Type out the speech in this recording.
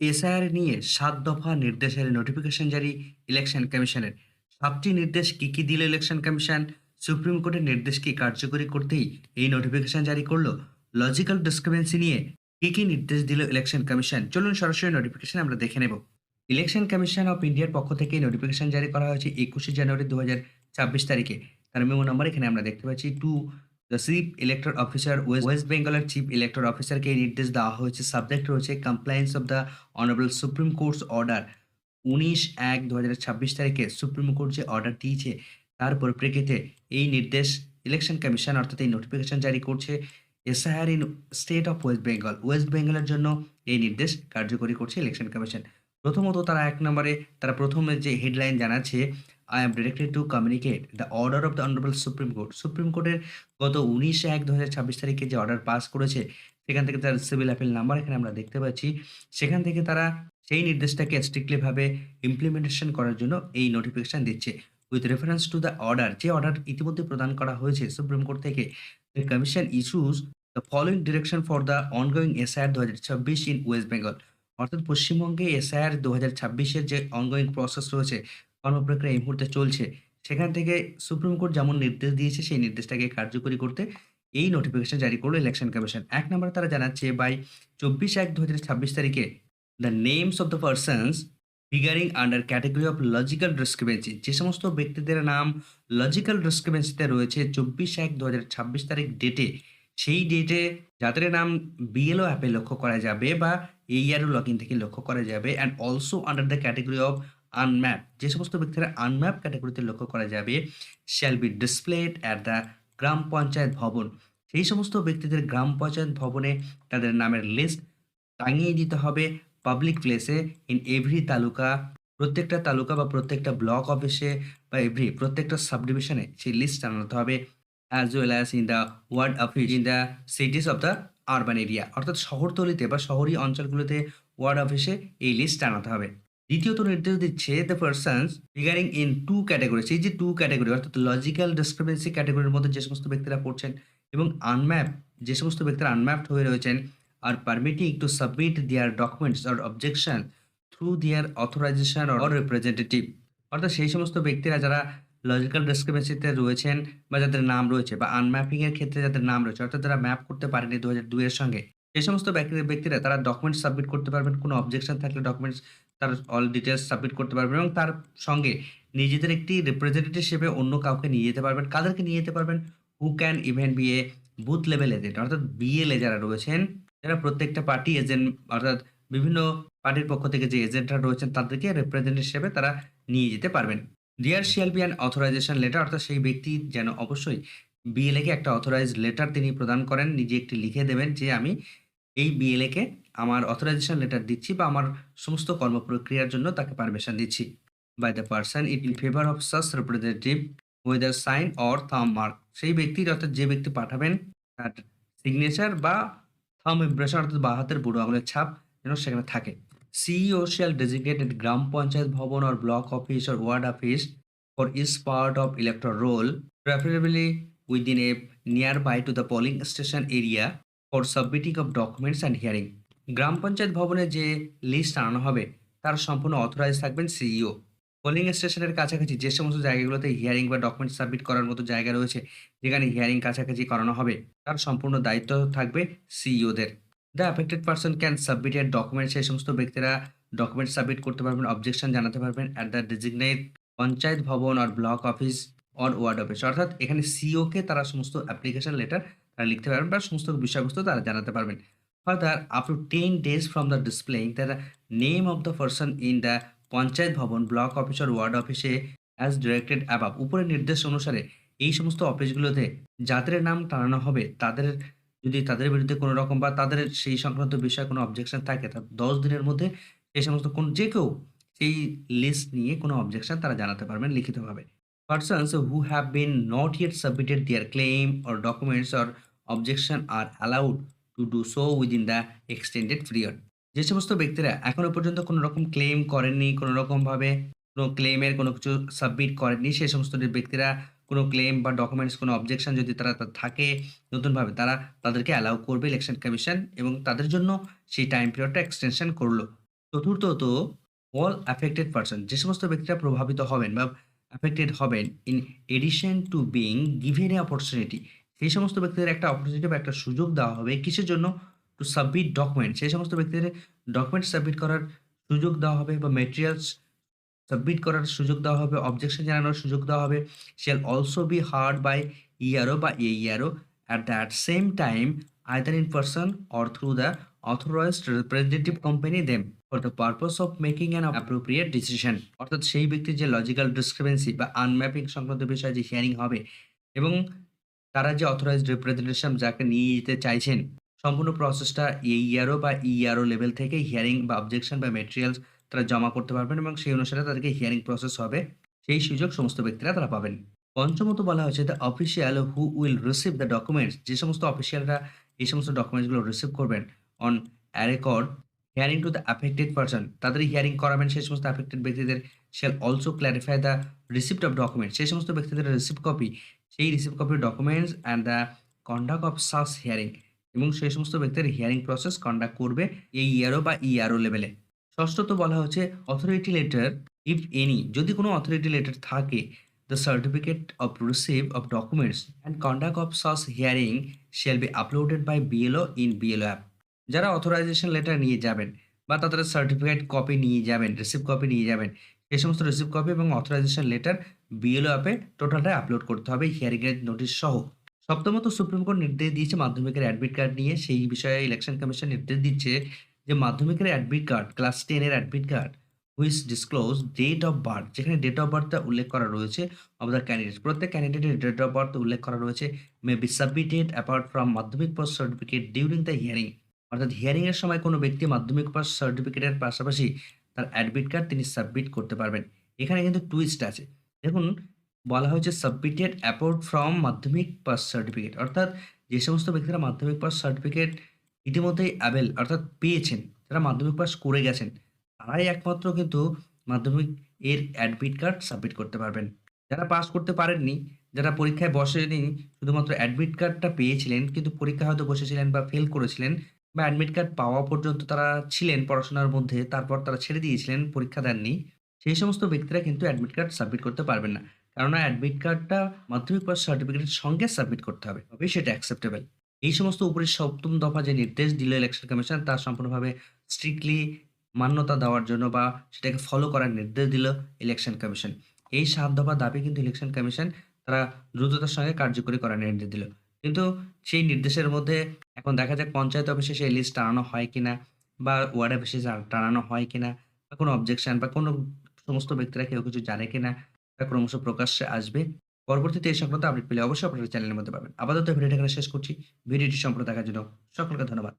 SIR নিয়ে সাত দফা নির্দেশের নোটিফিকেশন জারি ইলেকশন কমিশনের সাতটি নির্দেশ কি কি দিল ইলেকশন কমিশন সুপ্রিম কোর্টের নির্দেশ কি কার্যকরী করতেই এই নোটিফিকেশন জারি করল? লজিক্যাল ডিসক্রিপেন্সি নিয়ে কি কি নির্দেশ দিল ইলেকশন কমিশন চলুন সরাসরি নোটিফিকেশন আমরা দেখে নেব। ইলেকশন কমিশন অফ ইন্ডিয়ার পক্ষ থেকে নোটিফিকেশন জারি করা হয়েছে একুশে জানুয়ারি দু হাজার ছাব্বিশ তারিখে। তার মেমো নাম্বার এখানে আমরা দেখতে পাচ্ছি to the chief elector officer West বেঙ্গলের চিফ ইলেক্টর অফিসারকে এই নির্দেশ দেওয়া হয়েছে। সাবজেক্ট রয়েছে compliance of the honourable supreme court's order উনিশ এক দু হাজার ছাব্বিশ তারিখে সুপ্রিম কোর্ট যে অর্ডার দিয়েছে, তার পরিপ্রেক্ষিতে এই নির্দেশ ইলেকশন কমিশন অর্থাৎ এই নোটিফিকেশন জারি করছে SIR in state of West Bengal West বেঙ্গলের জন্য এই নির্দেশ কার্যকরী করছে ইলেকশন কমিশন প্রথমত তারা এক নম্বরে, তারা প্রথমে যে হেডলাইন জানাচ্ছে I am directed to communicate the order of the honourable supreme court supreme কোর্টের গত উনিশ এক দু হাজার ছাব্বিশ তারিখে যে অর্ডার পাস করেছে, সেখান থেকে তার সিভিল অ্যাপিল নাম্বার এখানে আমরা দেখতে পাচ্ছি। সেখান থেকে তারা সেই নির্দেশটাকে স্ট্রিক্টলিভাবে ইমপ্লিমেন্টেশন করার জন্য এই নোটিফিকেশন দিচ্ছে। With reference to the order যে অর্ডার ইতিমধ্যে প্রদান করা হয়েছে সুপ্রিম কোর্ট থেকে the commission issues the following direction for the ongoing SIR দু হাজার ছাব্বিশ ইন ওয়েস্ট বেঙ্গল অর্থাৎ পশ্চিমবঙ্গে এসআইআর দু হাজার ছাব্বিশের যে অনগোয়িং প্রসেস রয়েছে কর্মপ্রক্রিয়া এই মুহূর্তে চলছে। সেখান থেকে সুপ্রিম কোর্ট যেমন নির্দেশ দিয়েছে, সেই নির্দেশটাকে কার্যকরী করতে এই নোটিফিকেশন জারি করল ইলেকশন কমিশন এক নম্বরে তারা জানাচ্ছে বাই চব্বিশ এক দু হাজার ছাব্বিশ তারিখে the names of the persons figuring under category of logical discrepancy যে সমস্ত ব্যক্তিদের নাম লজিক্যাল ডিসক্রিপেন্সিতে রয়েছে, চব্বিশ এক দু হাজার ছাব্বিশ তারিখ ডেটে সেই ডেটে যাদের নাম বিএলও অ্যাপে লক্ষ্য করা যাবে বা এইআরও লগ ইন থেকে লক্ষ্য করা যাবে and also under the category of unmap যে সমস্ত ব্যক্তিরা আনম্যাপ ক্যাটাগরিতে লক্ষ্য করা যাবে shall be displayed at the gram panchayat bhavan. সেই সমস্ত ব্যক্তিদের গ্রাম পঞ্চায়েত ভবনে তাদের নামের লিস্ট টাঙিয়ে দিতে হবে। পাবলিক প্লেসে ইন এভরি তালুকা, প্রত্যেকটা তালুকা বা প্রত্যেকটা ব্লক অফিসে বা এভরি প্রত্যেকটা সাব ডিভিশনে সেই লিস্ট টানাতে হবে as well as in the ward office in the cities of the urban area অর্থাৎ শহরতলিতে বা শহরি অঞ্চলগুলোতে ওয়ার্ড অফিসে এই লিস্ট টানাতে হবে। দ্বিতীয়ত নির্দেশ দিচ্ছে the persons figuring in two category সেই যে টু ক্যাটাগরি অর্থাৎ লজিক্যাল ডিসক্রিপেন্সি ক্যাটাগরির মধ্যে যে সমস্ত ব্যক্তিরা পড়ছেন এবং আনম্যাপ যে সমস্ত ব্যক্তিরা আনম্যাপড হয়ে রয়েছেন are permitting to submit their documents or objection through their authorization or representative অর্থাৎ সেই সমস্ত ব্যক্তিরা যারা লজিক্যাল ডিসক্রিপেন্সিতে রয়েছেন বা যাদের নাম রয়েছে বা আনম্যাপিং এর ক্ষেত্রে যাদের নাম রয়েছে, অর্থাৎ যারা ম্যাপ করতে পারেনি দু হাজার দুইয়ের সঙ্গে, সেই সমস্ত ব্যক্তি- ব্যক্তিরা তারা ডকুমেন্টস সাবমিট করতে পারবেন, কোনো অবজেকশন থাকলে ডকুমেন্টস তার অল ডিটেলস সাবমিট করতে পারবেন এবং তার সঙ্গে নিজেদের একটি রিপ্রেজেন্টেটিভ হিসেবে অন্য কাউকে নিয়ে যেতে পারবেন, কাদেরকে নিয়ে যেতে পারবেন? Who can even be a booth level agent অর্থাৎ বিএলএ যারা রয়েছেন, যারা প্রত্যেকটা পার্টি এজেন্ট অর্থাৎ বিভিন্ন পার্টির পক্ষ থেকে যে এজেন্টরা রয়েছেন, তাদেরকে রিপ্রেজেন্টেটিভ হিসেবে তারা নিয়ে যেতে পারবেন। ডিয়ার শিয়াল বি অ্যান অথরাইজেশন লেটার অর্থাৎ সেই ব্যক্তি যেন অবশ্যই বিএলএ কে একটা অথরাইজ লেটার তিনি প্রদান করেন, নিজে একটি লিখে দেবেন যে আমি এই বিএলএ কে আমার অথরাইজেশন লেটার দিচ্ছি বা আমার সমস্ত কর্মপ্রক্রিয়ার জন্য তাকে পারমিশন দিচ্ছি। By the person it in favour of such representative whether sign or thumb mark সেই ব্যক্তির অর্থাৎ যে ব্যক্তি পাঠাবেন তার সিগনেচার বা থাম ইমপ্রেশন অর্থাৎ বা হাতের বুড়ো আঙুলের ছাপ যেন সেখানে থাকে। CEO shall designated gram panchayat bhavan or block office or ward office for for part of of roll roll, preferably within a nearby to the polling station area. For submitting of documents and hearing gram panchayat ভবনে যে list আনানো হবে, তার সম্পূর্ণ authorize থাকবেন CEO polling স্টেশনের কাছাকাছি যে সমস্ত জায়গাগুলোতে হিয়ারিং বা ডকুমেন্ট সাবমিট করার মতো জায়গা রয়েছে, যেখানে হিয়ারিং কাছাকাছি করানো হবে, তার সম্পূর্ণ দায়িত্ব থাকবে সিইওদের the affected person can submit এর ডকুমেন্ট সেই সমস্ত ব্যক্তিরা ডকুমেন্ট সাবমিট করতে পারবেন অবজেকশন জানাতে পারবেন at the designate panchayat bhavan R block office or ward office অর্থাৎ এখানে সিও কে তারা সমস্ত অ্যাপ্লিকেশন লেটার তারা লিখতে পারবেন বা সমস্ত বিষয়বস্তু তারা জানাতে পারবেন। Further up to ten days from the displaying the name of the person in the panchayat bhavan block office R ward অফিসে অ্যাজ ডিরেক্টেড অ্যাবাব উপরের নির্দেশ অনুসারে এই সমস্ত অফিসগুলোতে যাদের নাম টানানো হবে, তাদের যদি তাদের বিরুদ্ধে কোনো রকম বা তাদের সেই সংক্রান্ত বিষয়ে কোনো অবজেকশন থাকে, তা দশ দিনের মধ্যে সেই সমস্ত কোন যে কেউ সেই লিস্ট নিয়ে কোনো অবজেকশন তারা জানাতে পারবেন লিখিতভাবে। Persons who have been not yet submitted their claim or documents or objection are allowed to do so within the extended period যে সমস্ত ব্যক্তিরা এখনও পর্যন্ত কোনো রকম ক্লেম করেননি, কোনো রকমভাবে কোনো ক্লেমের কোনো কিছু সাবমিট করেননি সেই সমস্ত ব্যক্তিরা কোনো ক্লেম বা ডকুমেন্টস কোনো অবজেকশন যদি তারা থাকে নতুনভাবে তারা তাদেরকে অ্যালাউ করবে ইলেকশন কমিশন এবং তাদের জন্য সেই টাইম পিরিয়ডটা এক্সটেনশন করল। চতুর্থত অল অ্যাফেক্টেড পারসন যে সমস্ত ব্যক্তিরা প্রভাবিত হবেন বা অ্যাফেক্টেড হবেন in addition to being given a opportunity সেই সমস্ত ব্যক্তিদের একটা অপরচুনিটি বা একটা সুযোগ দেওয়া হবে কিসের জন্য? টু সাবমিট ডকুমেন্ট সেই সমস্ত ব্যক্তিদের ডকুমেন্ট সাবমিট করার সুযোগ দেওয়া হবে বা মেটেরিয়ালস সাবমিট করার সুযোগ দেওয়া হবে অবজেকশন জানানোর সুযোগ দেওয়া হবে। Shall also be heard by ERO বা A ERO at that same time either in person or through the authorized representative company them for the purpose of making an appropriate decision অর্থাৎ সেই ব্যক্তির যে logical discrepancy বা আনম্যাপিং সংক্রান্ত বিষয়ে যে hearing হবে এবং তারা যে অথরাইজড রিপ্রেজেন্টেশন যাকে নিয়ে যেতে চাইছেন, সম্পূর্ণ প্রসেসটা এই ইয়ারও বা ইআরও লেভেল থেকে হিয়ারিং বা অবজেকশন বা মেটেরিয়ালস তারা জমা করতে পারবেন এবং সেই অনুসারে তাদেরকে হিয়ারিং প্রসেস হবে। সেই সুযোগ সমস্ত ব্যক্তিরা তারা পাবেন। পঞ্চমত বলা হয়েছে the official who will receive the documents যে সমস্ত অফিসিয়ালরা এই সমস্ত ডকুমেন্টসগুলো রিসিভ করবেন on a record hearing to the affected person তাদের হিয়ারিং করাবেন, সেই সমস্ত অ্যাফেক্টেড ব্যক্তিদের shall also clarify the receipt of document সেই সমস্ত ব্যক্তিদের রিসিপ্ট কপি সেই রিসিপ্ট কপির documents and the conduct of such hearing এবং সেই সমস্ত ব্যক্তির হিয়ারিং প্রসেস কন্ডাক্ট করবে এই ইয়ারও বা ইআরও লেভেলে ষষ্ঠত বলা হচ্ছে অথরিটি লেটার ইফ এনি যদি কোনো অথরিটি লেটার থাকে the certificate of receive of documents and conduct of such hearing shall be uploaded by BLO in BLO app যারা অথরাইজেশন লেটার নিয়ে যাবেন বা তাদের সার্টিফিকেট কপি নিয়ে যাবেন রিসিভ কপি নিয়ে যাবেন সেই সমস্ত রিসিভ কপি এবং অথরাইজেশন লেটার বিএলও অ্যাপে টোটালটাই আপলোড করতে হবে হিয়ারিংয়ের নোটিশ সহ। সপ্তমত সুপ্রিম কোর্ট নির্দেশ দিয়েছে মাধ্যমিকের অ্যাডমিট কার্ড নিয়ে, সেই বিষয়ে ইলেকশন কমিশন নির্দেশ দিচ্ছে যে মাধ্যমিকের অ্যাডমিট কার্ড ক্লাস টেনের admit card which disclose date of birth যেখানে ডেট অফ বার্থটা উল্লেখ করা রয়েছে অফ দ্য ক্যান্ডিডেট প্রত্যেক ক্যান্ডিডেটের ডেট অফ বার্থ উল্লেখ করা রয়েছে may be submitted apart from Madhyamik pass certificate during the hearing অর্থাৎ হিয়ারিংয়ের সময় কোনো ব্যক্তি মাধ্যমিক পাস সার্টিফিকেটের পাশাপাশি তার অ্যাডমিট কার্ড তিনি সাবমিট করতে পারবেন। এখানে কিন্তু টুইস্ট আছে। দেখুন, বলা হয়েছে submitted apart from Madhyamik pass certificate অর্থাৎ যে সমস্ত ব্যক্তিরা মাধ্যমিক পাস সার্টিফিকেট ইতিমধ্যেই অ্যাভেল অর্থাৎ পেয়েছেন, যারা মাধ্যমিক পাস করে গেছেন, তারাই একমাত্র কিন্তু মাধ্যমিক এর অ্যাডমিট কার্ড সাবমিট করতে পারবেন। যারা পাস করতে পারেননি, যারা পরীক্ষায় বসেনি শুধুমাত্র অ্যাডমিট কার্ডটা পেয়েছিলেন, কিন্তু পরীক্ষা হয়তো বসেছিলেন বা ফেল করেছিলেন বা অ্যাডমিট কার্ড পাওয়া পর্যন্ত তারা ছিলেন পড়াশোনার মধ্যে, তারপর তারা ছেড়ে দিয়েছিলেন, পরীক্ষা দেননি। সেই সমস্ত ব্যক্তিরা কিন্তু অ্যাডমিট কার্ড সাবমিট করতে পারবেন না। কেননা অ্যাডমিট কার্ডটা মাধ্যমিক পাস সার্টিফিকেটের সঙ্গে সাবমিট করতে হবে, তবেই সেটা অ্যাকসেপ্টেবল এই সমস্ত উপরে সপ্তম দফা যে নির্দেশ দিল ইলেকশন কমিশন তা সম্পূর্ণভাবে স্ট্রিক্টলি মান্যতা দেওয়ার জন্য বা সেটাকে ফলো করার নির্দেশ দিল ইলেকশন কমিশন এই সাত দফা দাবি কিন্তু ইলেকশন কমিশন তারা দ্রুততার সঙ্গে কার্যকরী করার নির্দেশ দিল। কিন্তু সেই নির্দেশের মধ্যে এখন দেখা যাক পঞ্চায়েত অফিসে সেই লিস্ট টানানো হয় কিনা বা ওয়ার্ড অফিসে টানানো হয় কিনা বা কোনো অবজেকশন বা কোনো সমস্ত ব্যক্তিরা কেউ কিছু জানে কিনা তা ক্রমশ প্রকাশ্যে আসবে। পরবর্তীতে এই সংক্রান্ত আপডেট পেলে অবশ্যই আপনারা চ্যানেলের মধ্যে পাবেন। আপাতত ভিডিওটা এখানে শেষ করছি। ভিডিওটি সম্পর্কে দেখার জন্য সকলকে ধন্যবাদ।